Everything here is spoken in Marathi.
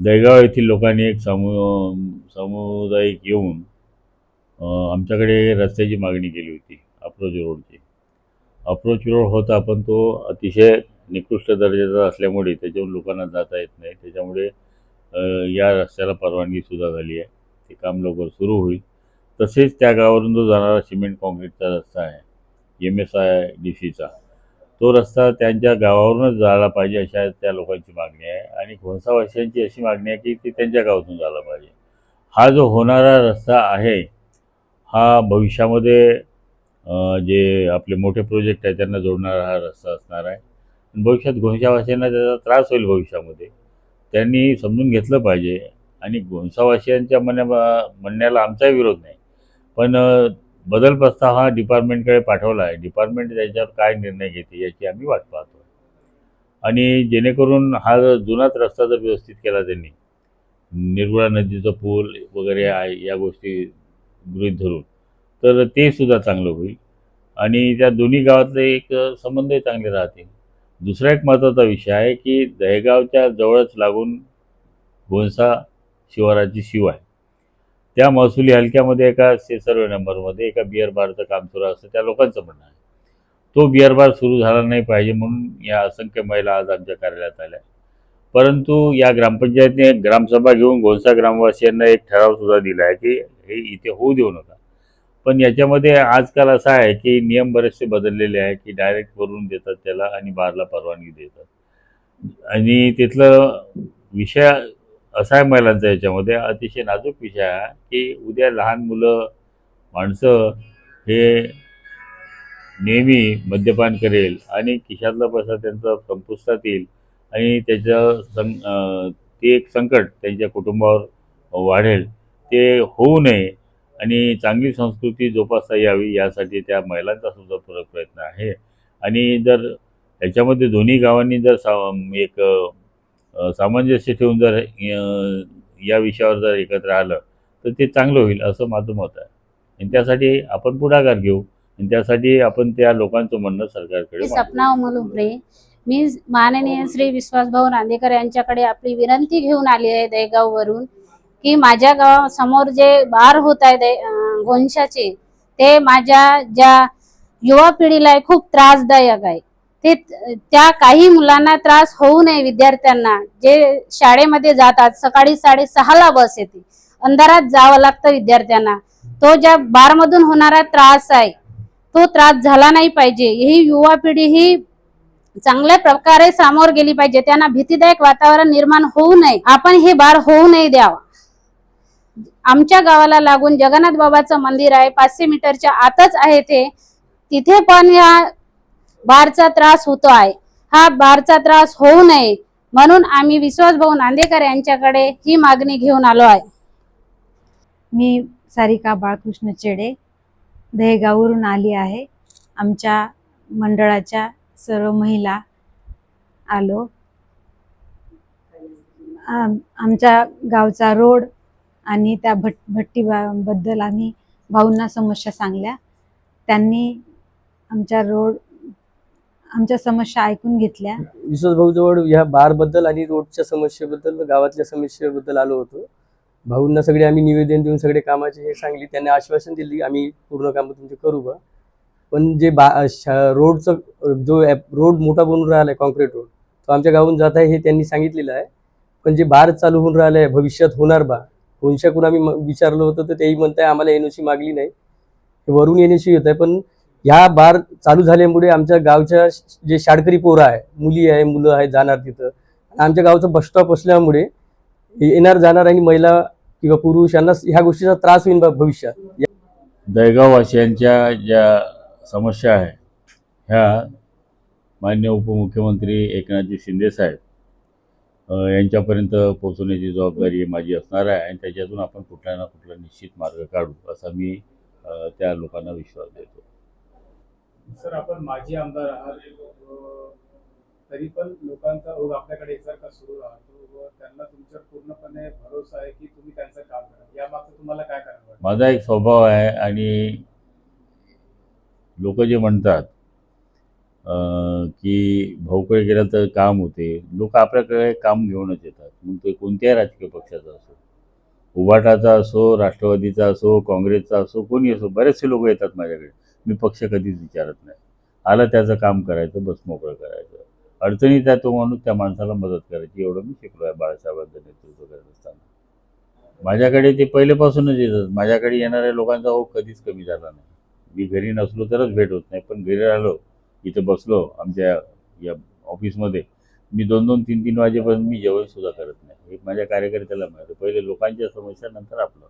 दहेगाव येथील लोकांनी एक सामु सामुदायिक येऊन आमच्याकडे रस्त्याची मागणी केली होती अप्रोच रोडची. अप्रोच रोड होता पण तो अतिशय निकृष्ट दर्जाचा असल्यामुळे त्याच्यावर लोकांना जाता येत नाही. त्याच्यामुळे या रस्त्याला परवानगीसुद्धा झाली आहे. ते काम लवकर सुरू होईल. तसेच त्या गावावरून जो जाणारा सिमेंट कॉन्क्रीटचा रस्ता आहे एम एस आय डी सीचा तो रस्ता त्यांच्या गावावरूनच जायला पाहिजे अशा त्या लोकांची मागणी आहे. आणि खोनसावासियांची अशी मागणी आहे की ती त्यांच्या गावातून झाला पाहिजे. हा जो होणारा रस्ता आहे हा भविष्यामध्ये जे आपले मोठे प्रोजेक्ट आहे त्यांना जोडणारा हा रस्ता असणार आहे. भविष्यात घोणसावासियांना त्याचा त्रास होईल भविष्यामध्ये. त्यांनी समजून घेतलं पाहिजे. आणि घोणसावासियांच्या म्हणण्या म्हणण्याला आमचाही विरोध नाही. पण बदल प्रस्ताव हा डिपार्टमेंटकडे पाठवला आहे. डिपार्टमेंट त्याच्यावर काय निर्णय घेते याची आम्ही वाट पाहतो आणि जेणेकरून हा जुनाच रस्ता जर व्यवस्थित केला त्यांनी निर्गुळा नदीचं पूल वगैरे आहे या गोष्टी गृहीत धरून तर ते सुद्धा चांगलं होईल. आणि त्या दोन्ही गावातले एक संबंधही चांगले राहतील. दुसरा एक महत्त्वाचा विषय आहे की दहेगावच्या जवळच लागून घोणसा शिवाराची शिव आहे. त्या महसुली हलक्यामध्ये एका से सर्वे नंबरमध्ये एका बिअर बारचं काम सुरू असतं. त्या लोकांचं म्हणणं आहे. तो बिअर बार सुरू झाला नाही पाहिजे म्हणून या असंख्य महिला आज आमच्या कार्यालयात आल्या. परंतु या ग्रामपंचायतने ग्रामसभा घेऊन गोंसा ग्रामवासियांना एक ठराव सुद्धा दिला आहे की हे इथे होऊ देऊ नका. पण याच्यामध्ये आजकाल असं आहे की नियम बरेचसे बदललेले आहे की डायरेक्ट वरून देतात त्याला आणि बारला परवानगी देतात. आणि तिथलं विषय असा आहे महिलांचा याच्यामध्ये अतिशय नाजूक विषय आहे की उद्या लहान मुलं माणसं हे नेहमी मद्यपान करेल आणि खिशातला पैसा त्यांचा संपुष्टात येईल आणि त्याचं सं ते एक संकट त्यांच्या कुटुंबावर वाढेल ते होऊ नये आणि चांगली संस्कृती जोपासता यावी यासाठी त्या महिलांचा सुद्धा पूरक प्रयत्न आहे. आणि जर याच्यामध्ये दोन्ही गावांनी जर सा एक सामंजस्य ठेवून जर या विषयावर जर एकत्र आलं तर ते चांगलं होईल असं माझं मत आहे. आणि त्यासाठी आपण पुढाकार घेऊ आणि त्यासाठी आपण त्या लोकांचं म्हणणं सरकारकडे. सपना अमोल उपरे मी माननीय श्री विश्वासभाऊ नांदेकर यांच्याकडे आपली विनंती घेऊन आली आहे दहेगाववरून की माझ्या गावासमोर जे बार होत आहे गोंशाचे ते माझ्या ज्या युवा पिढीला खूप त्रासदायक आहे. ते त्या काही मुलांना त्रास होऊ नये विद्यार्थ्यांना. जे शाळेमध्ये जातात सकाळी साडेसहाला बस येते. अंधारात जावं लागतं विद्यार्थ्यांना. तो ज्या बारमधून होणारा त्रास आहे तो त्रास झाला नाही पाहिजे. ही युवा पिढी ही चांगल्या प्रकारे सामोर गेली पाहिजे. त्यांना भीतीदायक वातावरण निर्माण होऊ नये. आपण हे बार होऊ नये द्यावा. आमच्या गावाला लागून जगन्नाथ बाबाचं मंदिर आहे पाचशे मीटरच्या आतच आहे ते. तिथे पण या बारचा त्रास होतो आहे. हा बारचा त्रास होऊ नये म्हणून आम्ही विश्वासभाऊ नांदेकर यांच्याकडे ही मागणी घेऊन आलो आहे. मी सारिका बाळकृष्ण चेडे दहेगाववरून आली आहे. आमच्या मंडळाच्या सर्व महिला आलो. आम- आमच्या गावचा रोड आणि त्या भट भट्टी बद्दल आम्ही भाऊंना समस्या सांगल्या. त्यांनी आमच्या रोड आमच्या समस्या ऐकून घेतल्या. विश्वास भाऊ जवळ ह्या बारबद्दल आणि रोडच्या समस्येबद्दल गावातल्या समस्येबद्दल आलो होतो. भाऊंना सगळे आम्ही निवेदन देऊन सगळे कामाचे हे सांगली त्यांनी आश्वासन दिली आम्ही पूर्ण काम तुमचे करू बा. पण जे बा शा- रोडचं जो रोड मोठा बनून राहिला आहे कॉन्क्रीट रोड तो आमच्या गावून जात आहे हे त्यांनी सांगितलेलं आहे. पण जे बार चालू होऊन राहिलं आहे भविष्यात होणार बा. कोणशाकडून आम्ही विचारलं होतं तर तेही म्हणताय आम्हाला एन सी मागली नाही. वरून एन येत आहे पण ह्या बार चालू झाल्यामुळे आमच्या गावच्या जे शाळकरी पोरं आहे मुली आहे मुलं आहे जाणार तिथं. आणि आमच्या गावचं बस स्टॉप असल्यामुळे येणार जाणार आणि महिला किंवा पुरुष यांना ह्या गोष्टीचा त्रास होईल बा भविष्यात. दहेगाववासियांच्या ज्या समस्या आहे ह्या मान्य उपमुख्यमंत्री एकनाथजी शिंदेसाहेब यांच्यापर्यंत पोहोचवण्याची जबाबदारी माझी असणार आहे आणि त्याच्यातून आपण कुठला ना कुठला निश्चित मार्ग काढू असा मी त्या लोकांना विश्वास देतो. सर आपण माजी आमदार आहात. तरी पण लोकांचा ओघ आपल्याकडे एकसारखा सुरू राहतो व त्यांना तुमच्यावर पूर्णपणे भरोसा आहे की तुम्ही त्यांचं काम करा. यामागचं तुम्हाला काय करावं माझा एक स्वभाव आहे आणि लोक जे म्हणतात की भाऊकडे गेलं तर काम होते. लोक आपल्याकडे काम घेऊनच येतात. मग ते कोणत्याही राजकीय पक्षाचा असो उभाटाचा असो राष्ट्रवादीचा असो काँग्रेसचा असो कोणी असो बरेचसे लोक येतात माझ्याकडे. मी पक्ष कधीच विचारत नाही. आलं त्याचं काम करायचं बस मोकळं करायचं. अडचणीत आहे तो माणूस त्या माणसाला मदत करायची एवढं मी शिकलो आहे बाळासाहेबांचं नेतृत्व करत असताना माझ्याकडे ते पहिलेपासूनच येतात. माझ्याकडे येणाऱ्या लोकांचा ओघ कधीच कमी झाला नाही. मी घरी नसलो तरच भेट होत नाही पण घरी राहिलो इथं बसलो आमच्या या ऑफिसमध्ये मी दोन दोन तीन तीन वाजेपर्यंत मी जेवणसुद्धा करत नाही. हे माझ्या कार्यकर्त्याला माहिती पहिले लोकांच्या समस्या नंतर आपलं.